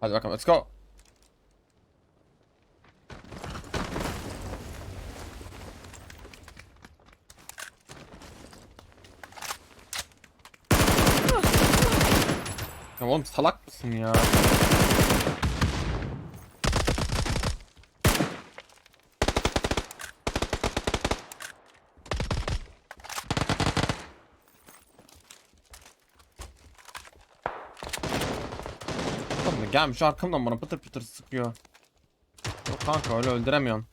Hadi bakalım let's go. Ya oğlum salak mısın ya? Da gelmiş arkamdan bana pıtır pıtır sıkıyor. Yok kanka öyle öldüremiyorsun.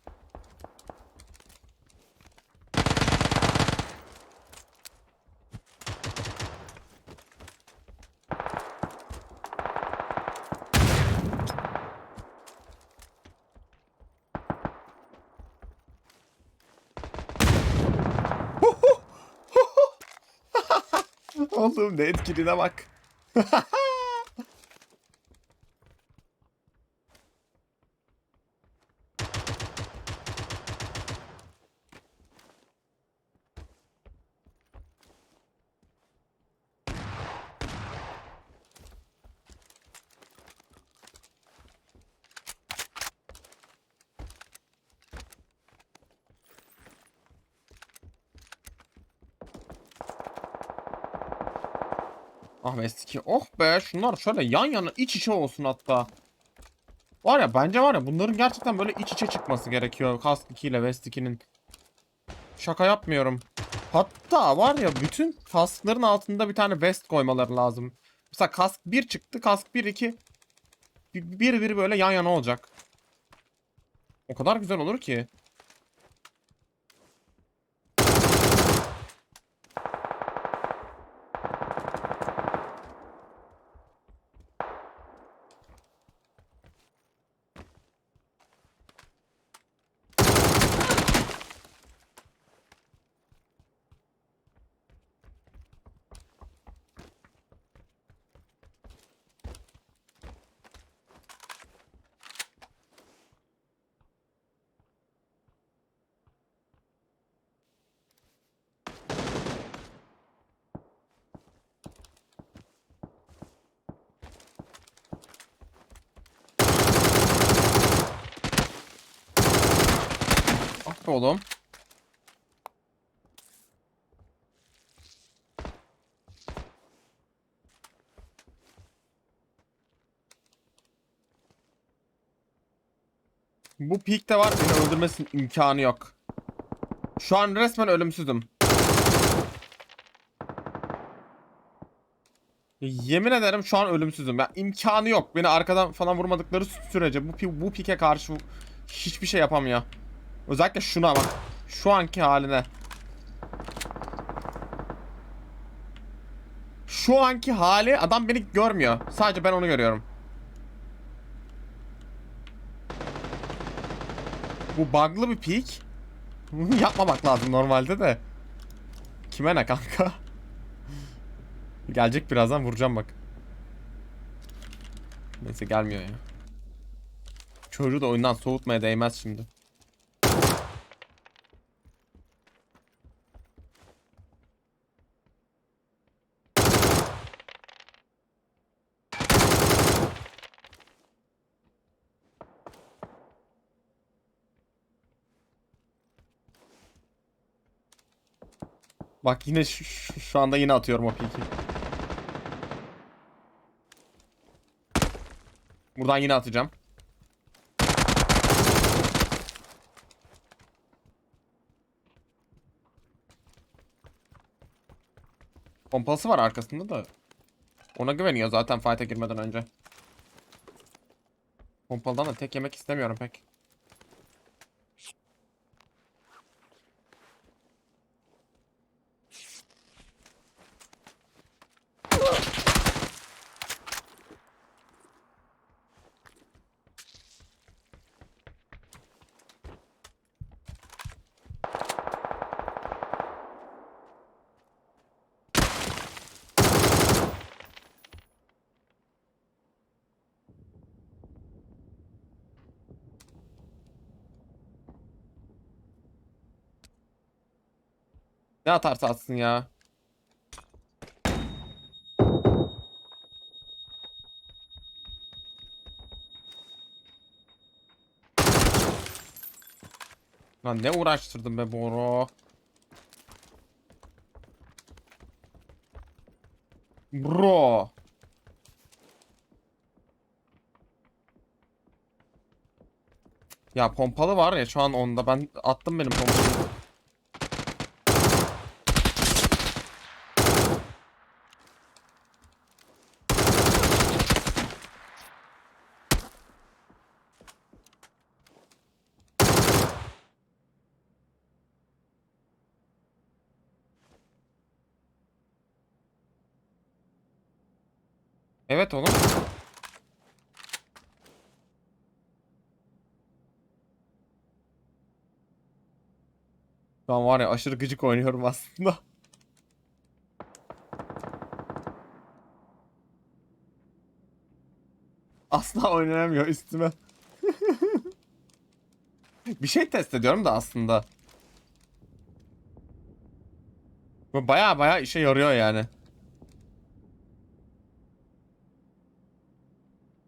Oğlum ne etkiliğine bak. Ah Vestiki. Oh be şunlar şöyle yan yana iç içe olsun hatta. Var ya bence var ya bunların gerçekten böyle iç içe çıkması gerekiyor. Kask 2 ile Vest 2'nin. Şaka yapmıyorum. Hatta var ya bütün kaskların altında bir tane vest koymaları lazım. Mesela kask 1 çıktı. Kask 1 2 bir bir böyle yan yana olacak. O kadar güzel olur ki. Oğlum. Bu peak'te var beni öldürmesinin imkanı yok. Şu an resmen ölümsüzüm. Yemin ederim şu an ölümsüzüm. Ya imkanı yok. Beni arkadan falan vurmadıkları sürece bu bu pike karşı hiçbir şey yapamıyor. Özellikle şuna bak. Şu anki haline. Şu anki hali adam beni görmüyor. Sadece ben onu görüyorum. Bu bug'lı bir peak. Bunu yapmamak lazım normalde de. Kime ne kanka? Gelecek birazdan vuracağım bak. Neyse gelmiyor ya. Çocuğu da oyundan soğutmaya değmez şimdi. Bak yine şu, şu- şu anda yine atıyorum o piki. Buradan yine atacağım. Pompası var arkasında da. Ona güveniyor zaten fight'a girmeden önce. Pompalıdan da tek yemek istemiyorum pek. Ne atarsa atsın ya. Lan ne uğraştırdım be Boro. Bro. Ya pompalı var ya şu an onda. Ben attım benim pompalı. Pompalıyı. Evet oğlum. Ben var ya aşırı gıcık oynuyorum aslında. Asla oynanamıyor üstüme. Bir şey test ediyorum da aslında. Bu baya baya işe yarıyor yani.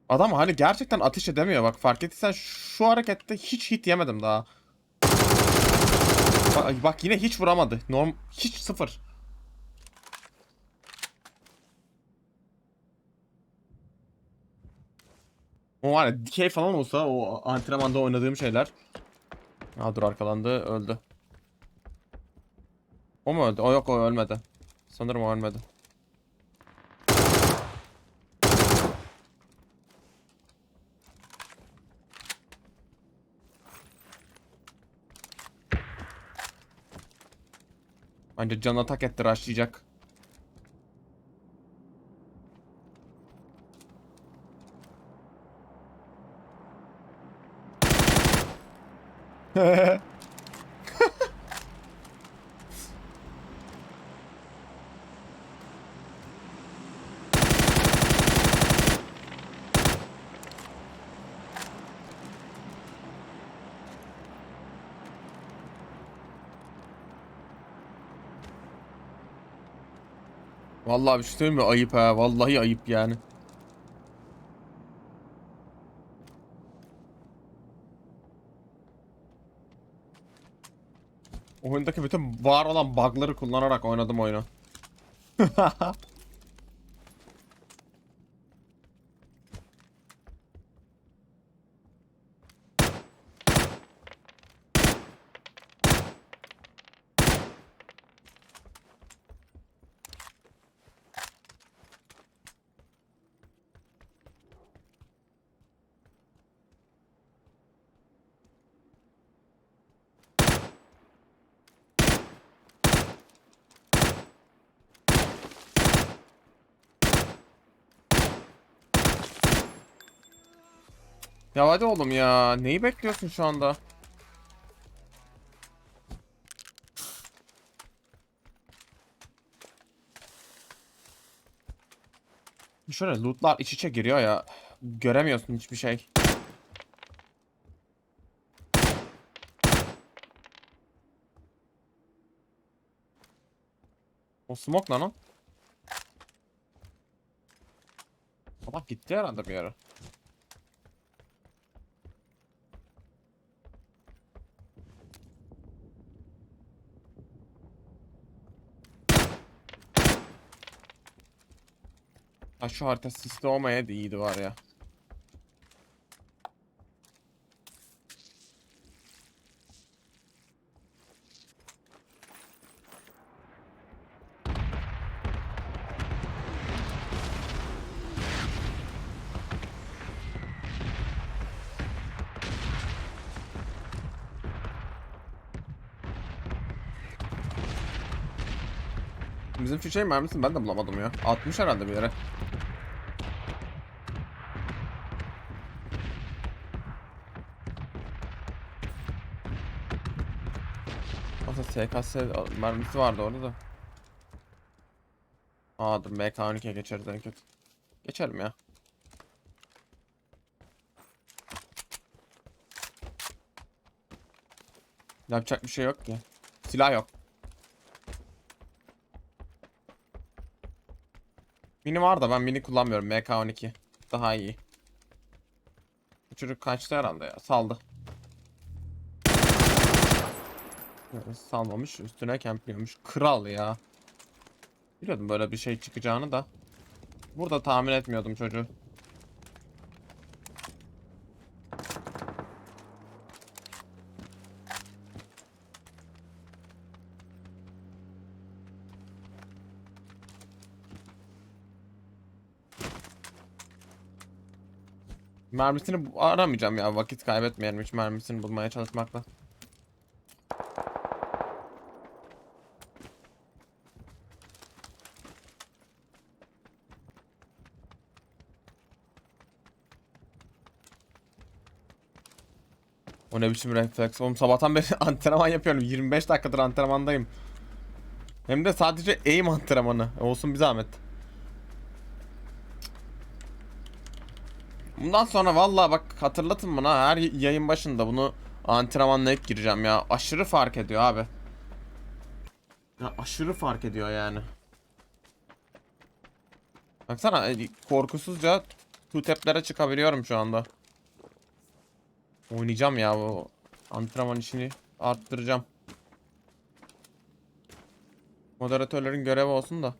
Adam hani gerçekten ateş edemiyor bak fark ettiysen şu harekette hiç hit yemedim daha. Bak, bak yine hiç vuramadı. Norm hiç sıfır. O var ya dikey falan olsa o antrenmanda oynadığım şeyler. Ha dur arkalandı öldü. O mu öldü? O yok o ölmedi. Sanırım o ölmedi. Bence can atak etti rushlayacak. Vallahi bir şey söyleyeyim mi? Ayıp ha. Vallahi ayıp yani. Oyundaki bütün var olan bug'ları kullanarak oynadım oyunu. Ya hadi oğlum ya. Neyi bekliyorsun şu anda? Şöyle lootlar iç içe giriyor ya. Göremiyorsun hiçbir şey. O smoke lan o. Adam gitti herhalde bir yere. Ha şu harita sisli olmaya iyiydi var ya. Bizim şu şey mermisini ben de bulamadım ya. 60 herhalde bir yere. Aslında SKS mermisi vardı orada da. Aa dur MK12'ye geçeriz en kötü. Geçelim ya. Yapacak bir şey yok ki. Silah yok. Mini var da ben mini kullanmıyorum. MK12. Daha iyi. Bu çocuk kaçtı herhalde ya. Saldı. Salmamış üstüne kempliyormuş. Kral ya. Biliyordum böyle bir şey çıkacağını da. Burada tahmin etmiyordum çocuğu. Mermisini aramayacağım ya vakit kaybetmeyelim hiç mermisini bulmaya çalışmakla. O ne biçim refleks? Oğlum sabahtan beri antrenman yapıyorum. 25 dakikadır antrenmandayım. Hem de sadece aim antrenmanı. Olsun bir zahmet. Bundan sonra vallahi bak hatırlatın bana her yayın başında bunu antrenmanlayıp gireceğim ya. Aşırı fark ediyor abi. Ya aşırı fark ediyor yani. Baksana e, korkusuzca two-tap'lere çıkabiliyorum şu anda. Oynayacağım ya bu antrenman işini arttıracağım. Moderatörlerin görevi olsun da.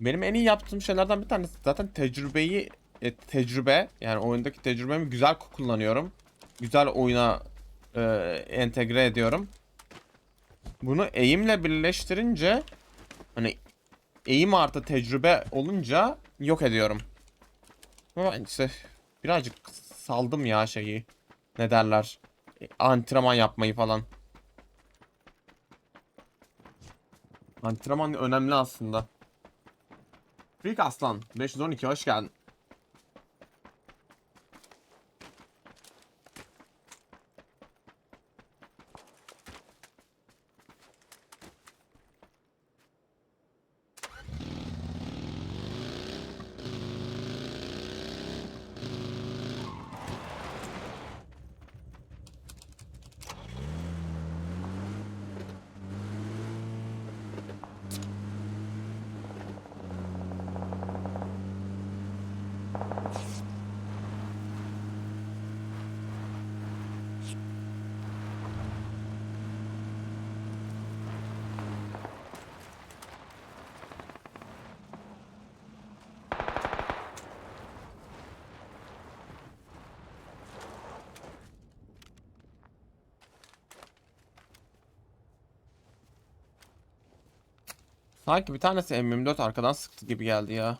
Benim en iyi yaptığım şeylerden bir tanesi zaten tecrübeyi e, tecrübe yani oyundaki tecrübemi güzel kullanıyorum. Güzel oyuna e, entegre ediyorum. Bunu eğimle birleştirince hani eğim artı tecrübe olunca yok ediyorum. Ama işte birazcık saldım ya şeyi. Ne derler? E, Antrenman yapmayı falan. Antrenman önemli aslında. Freak Aslan 512 hoş geldin. Sanki bir tanesi M24 arkadan sıktı gibi geldi ya.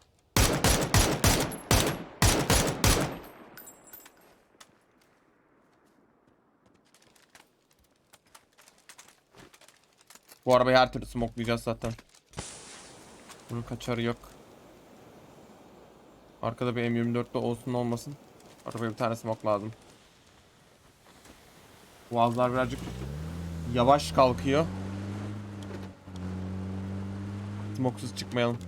Bu arabayı her türlü smoklayacağız zaten. Bunun kaçarı yok. Arkada bir M24'de olsun olmasın. Arabaya bir tane smoke lazım. Boğazlar birazcık yavaş kalkıyor. Smoksuz çıkmayalım.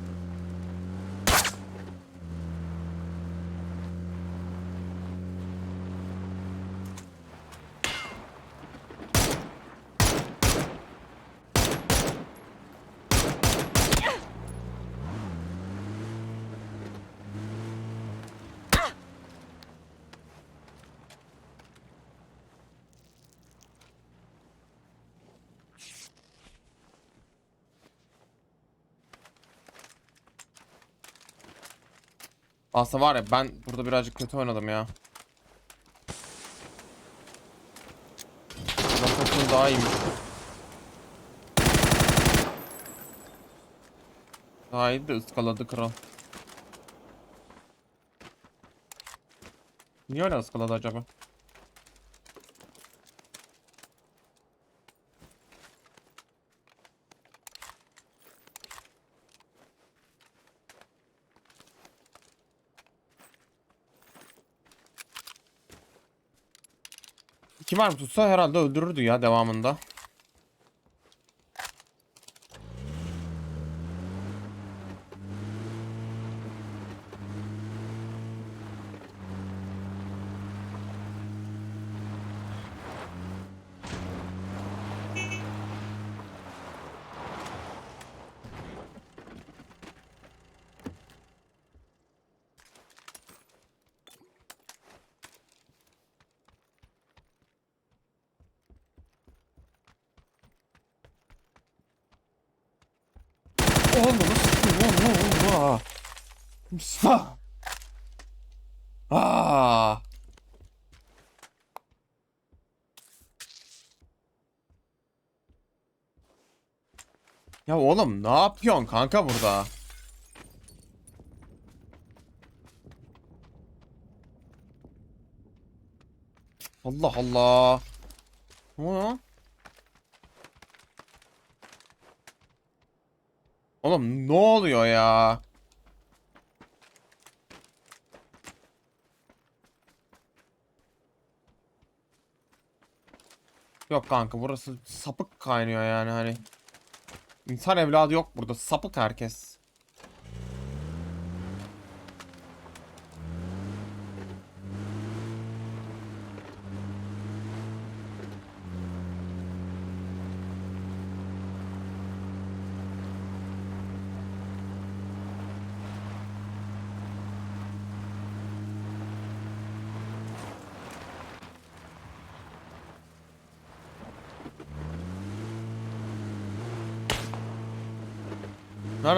Aslında var ya ben burada birazcık kötü oynadım ya. Roket'in daha iyiymiş. Daha iyi de ıskaladı kral. Niye öyle ıskaladı acaba? İki mermi tutsa herhalde öldürürdü ya devamında. Sıkıyor? Aa. Mustafa. Aa. Ya oğlum ne yapıyorsun kanka burada? Allah Allah. Ne oluyor Oğlum ne oluyor ya? Yok kanka burası sapık kaynıyor yani hani. İnsan evladı yok burada sapık herkes.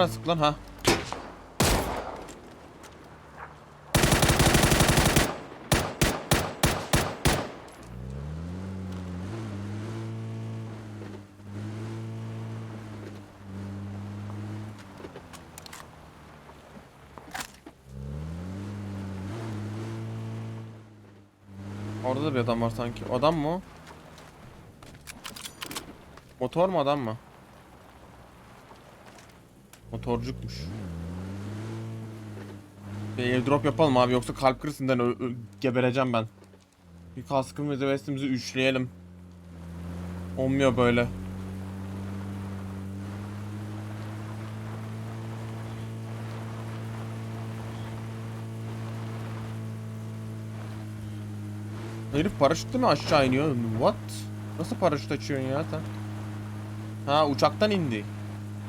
Nerede sık lan ha? Orada da bir adam var sanki. Adam mı? Motor mu adam mı? Motorcukmuş. Bir airdrop yapalım abi yoksa kalp krizinden gebereceğim ben. Bir kaskımızı ve vestimizi üçleyelim. Olmuyor böyle. Herif paraşütle mi aşağı iniyor? What? Nasıl paraşüt açıyorsun ya sen? Ha uçaktan indi.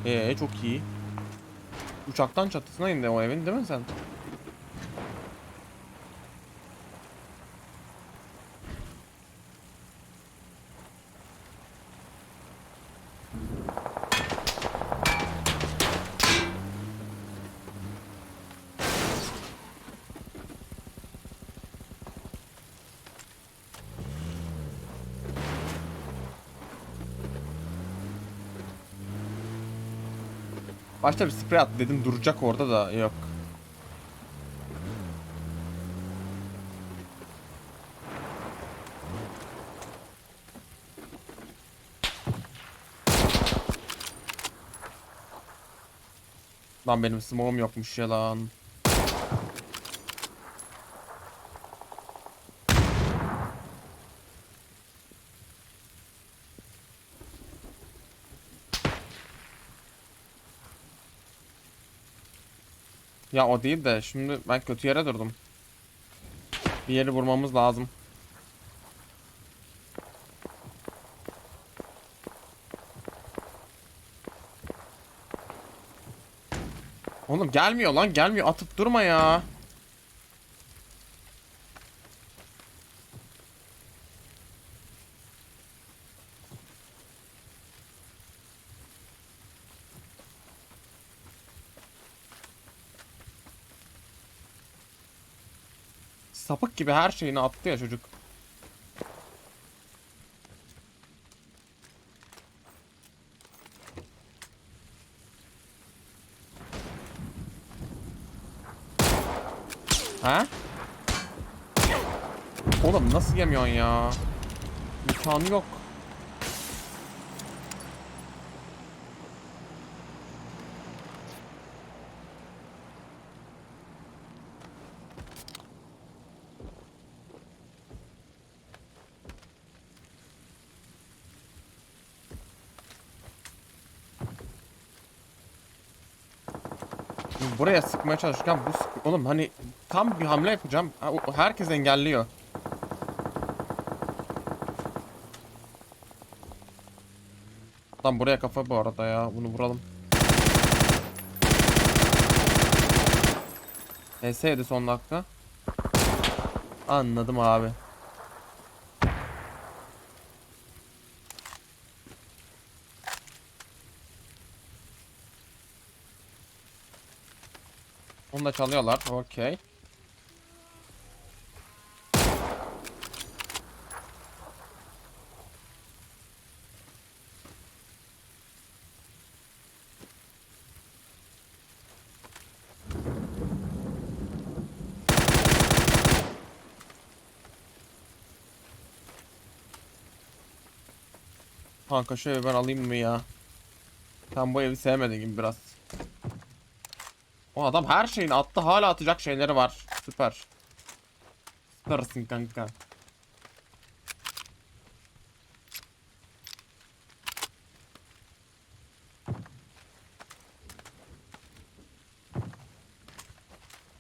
Ee çok iyi. Uçaktan çatısına indi o evin değil mi sen? Başta bir sprey at dedim duracak orada da yok. Lan benim smoke'um yokmuş ya lan. Ya o değil de şimdi ben kötü yere durdum. Bir yeri vurmamız lazım. Oğlum gelmiyor lan gelmiyor atıp durma ya. Sapık gibi her şeyini attı ya çocuk. Ha? Oğlum nasıl yemiyorsun ya? İmkanı yok. Buraya sıkmaya çalışırken bu sık... Oğlum hani tam bir hamle yapacağım. Herkes engelliyor. Lan buraya kafa bu arada ya. Bunu vuralım. HS yedi son dakika. Anladım abi. Bunu da çalıyorlar. Okey. Kanka şu ben alayım mı ya? Sen bu evi sevmedin gibi biraz. O adam her şeyini attı hala atacak şeyleri var. Süper. Süpersin kanka.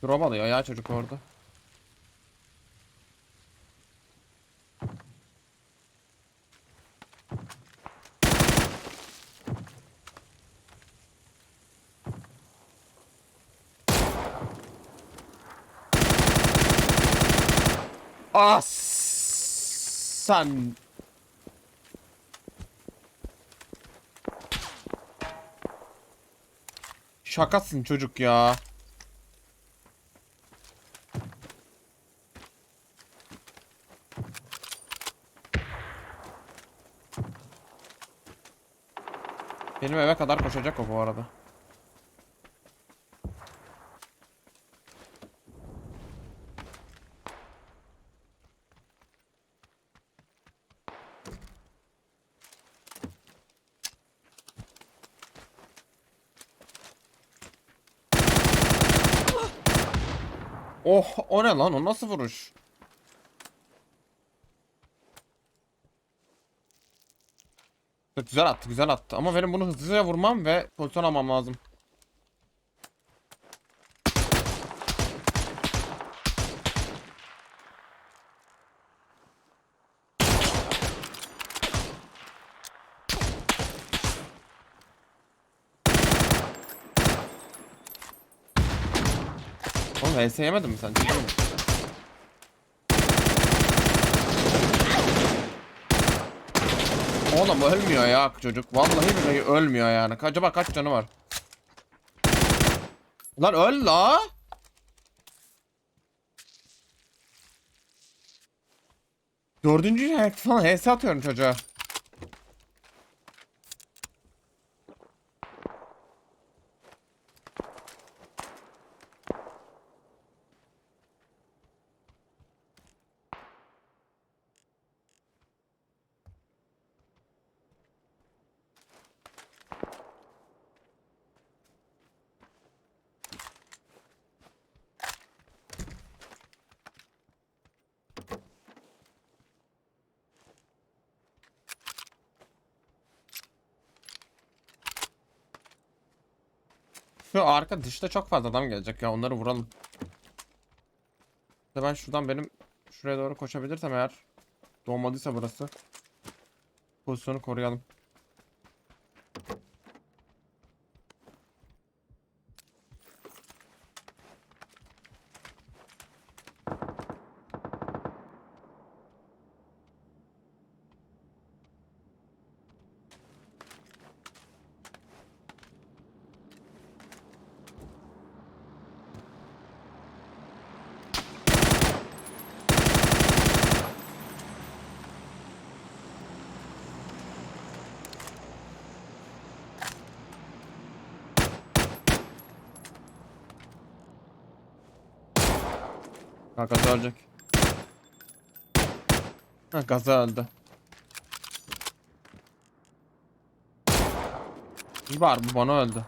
Drop alıyor ya çocuk orada. Sen Şakasın çocuk ya. Benim eve kadar koşacak o bu arada. Oh o ne lan o nasıl vuruş? Güzel attı güzel attı ama benim bunu hızlıca vurmam ve pozisyon almam lazım. HS yemedin mi sen? Ciddi mi? Oğlum ölmüyor ya çocuk. Vallahi billahi ölmüyor yani. Acaba kaç canı var? Lan öl la. Dördüncü falan HS atıyorum çocuğa. Şu arka dışta çok fazla adam gelecek ya onları vuralım. Ben şuradan benim şuraya doğru koşabilirsem eğer doğmadıysa burası pozisyonu koruyalım. Ha gaza. Ha gaza öldü. İyi var bu bana öldü.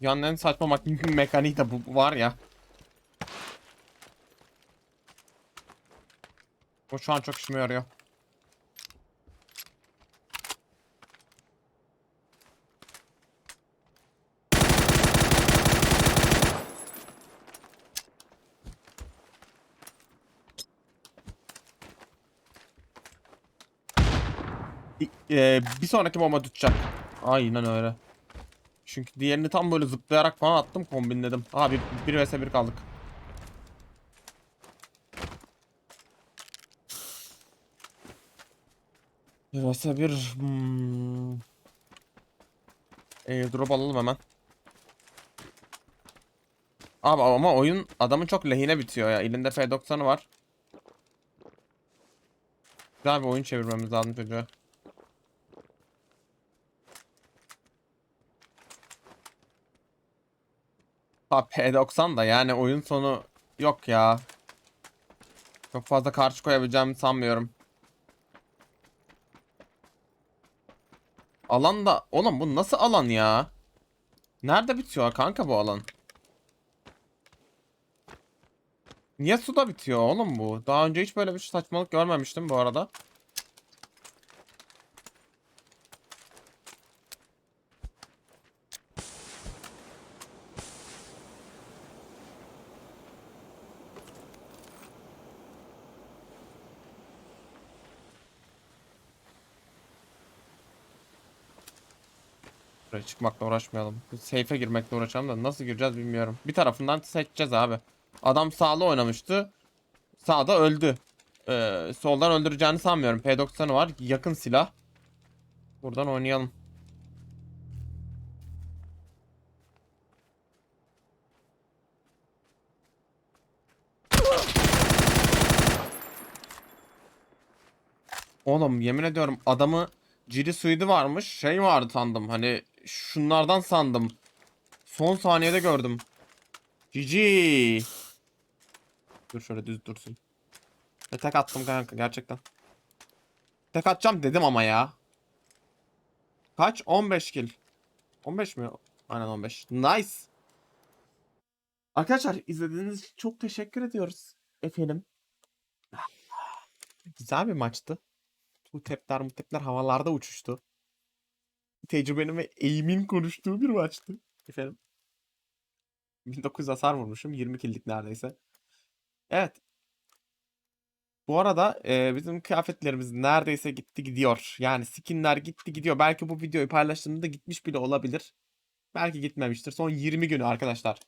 Dünyanın en saçma mak- mekaniği de bu bu var ya. O şu an çok işime yarıyor. E, bir sonraki bomba tutacak. Aynen öyle. Çünkü diğerini tam böyle zıplayarak falan attım kombinledim. Abi bir, bir vs 1 kaldık. vs bir hmm. Airdrop alalım hemen. Abi ama oyun adamın çok lehine bitiyor ya. Elinde F90'ı var. Güzel bir oyun çevirmemiz lazım çocuğa. Ha P90 da yani oyun sonu yok ya. Çok fazla karşı koyabileceğimi sanmıyorum. Alan da... Oğlum bu nasıl alan ya? Nerede bitiyor kanka bu alan? Niye suda bitiyor oğlum bu? Daha önce hiç böyle bir saçmalık görmemiştim bu arada. Çıkmakla uğraşmayalım. Safe'e girmekle uğraşalım da nasıl gireceğiz bilmiyorum. Bir tarafından seçeceğiz abi. Adam sağlı oynamıştı. Sağda öldü. Ee, soldan öldüreceğini sanmıyorum. P90'ı var. Yakın silah. Buradan oynayalım. Oğlum yemin ediyorum adamı Ciri suidi varmış. Şey vardı sandım. Hani şunlardan sandım. Son saniyede gördüm. Cici. Dur şöyle düz dursun. Ve tek attım kanka gerçekten. Tek atacağım dedim ama ya. Kaç? 15 kill. 15 mi? Aynen 15. Nice. Arkadaşlar izlediğiniz için çok teşekkür ediyoruz. Efendim. Güzel bir maçtı. Bu tepler bu tepler havalarda uçuştu. Tecrübenin ve eğimin konuştuğu bir maçtı. Efendim. 1900 hasar vurmuşum. 20 killik neredeyse. Evet. Bu arada e, bizim kıyafetlerimiz neredeyse gitti gidiyor. Yani skinler gitti gidiyor. Belki bu videoyu paylaştığımda gitmiş bile olabilir. Belki gitmemiştir. Son 20 günü arkadaşlar.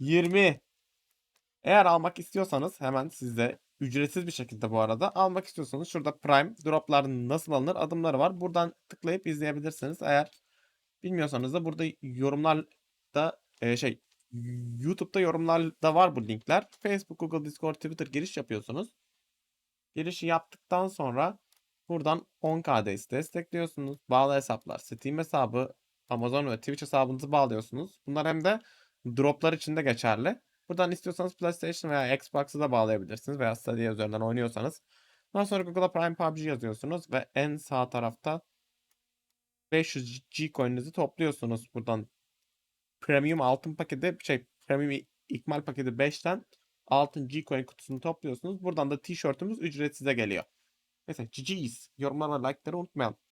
20. Eğer almak istiyorsanız hemen sizde ücretsiz bir şekilde bu arada almak istiyorsanız şurada Prime droplar nasıl alınır adımları var. Buradan tıklayıp izleyebilirsiniz. Eğer bilmiyorsanız da burada yorumlarda e, şey YouTube'da yorumlarda var bu linkler. Facebook, Google, Discord, Twitter giriş yapıyorsunuz. Girişi yaptıktan sonra buradan 10KD'si destekliyorsunuz. Bağlı hesaplar, Steam hesabı, Amazon ve Twitch hesabınızı bağlıyorsunuz. Bunlar hem de droplar için de geçerli. Buradan istiyorsanız PlayStation veya Xbox'ı da bağlayabilirsiniz veya Stadia üzerinden oynuyorsanız. Daha sonra Google'a Prime PUBG yazıyorsunuz ve en sağ tarafta 500 G coin'inizi topluyorsunuz. Buradan Premium altın paketi şey Premium ikmal paketi 5'ten altın G coin kutusunu topluyorsunuz. Buradan da tişörtümüz ücretsize geliyor. Neyse GG's. Yorumlarla like'ları unutmayalım.